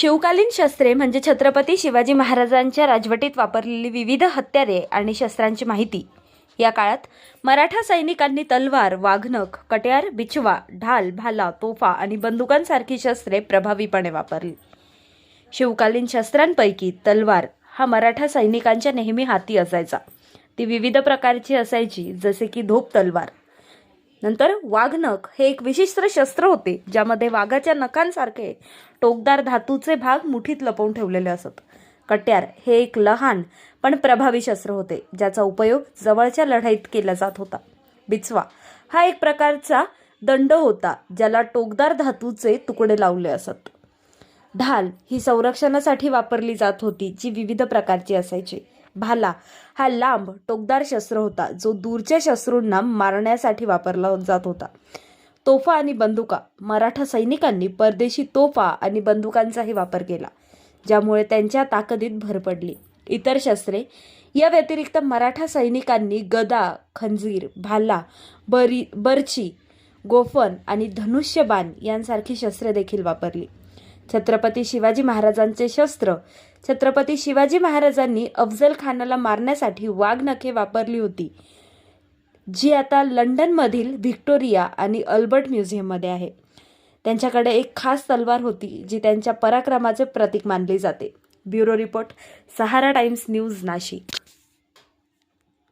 शिवकालीन शस्त्रे म्हणजे छत्रपती शिवाजी महाराजांच्या राजवटीत वापरलेली विविध हत्यारे आणि शस्त्रांची माहिती. या काळात मराठा सैनिकांनी तलवार वाघनख कट्यार बिचवा ढाल भाला तोफा आणि बंदुकांसारखी शस्त्रे प्रभावीपणे वापरली. शिवकालीन शस्त्रांपैकी तलवार हा मराठा सैनिकांच्या नेहमी हाती असायचा. ती विविध प्रकारची असायची जसे की धोप तलवार. नंतर वाघनख हे एक विशिष्ट शस्त्र होते ज्यामध्ये वाघाच्या नखांसारखे टोकदार धातूचे भाग मुठीत लपवून ठेवलेले असत. कट्यार हे एक लहान पण प्रभावी शस्त्र होते ज्याचा उपयोग जवळच्या लढाईत केला जात होता. बिचवा हा एक प्रकारचा दंड होता ज्याला टोकदार धातूचे तुकडे लावले असत. ढाल ही संरक्षणासाठी वापरली जात होती जी विविध प्रकारची असायची. भाला हा लांब टोकदार शस्त्र होता जो दूरच्या शस्त्रूंना मारण्यासाठी वापरला जात होता. तोफा आणि बंदुका. मराठा सैनिकांनी परदेशी तोफा आणि बंदुकांचाही वापर केला ज्यामुळे त्यांच्या ताकदीत भर पडली. इतर शस्त्रे. या व्यतिरिक्त मराठा सैनिकांनी गदा खंजीर भाला बरी बर्ची गोफन आणि धनुष्यबाण यांसारखी शस्त्रे देखील वापरली. छत्रपती शिवाजी महाराजांचे शस्त्र. छत्रपती शिवाजी महाराजांनी अफजल खानाला मारण्यासाठी वाघनखे वापरली होती जी आता लंडनमधील व्हिक्टोरिया आणि अल्बर्ट म्युझियममध्ये आहे. त्यांच्याकडे एक खास तलवार होती जी त्यांच्या पराक्रमाचे प्रतीक मानली जाते. Bureau report Sahara Times News Nashik.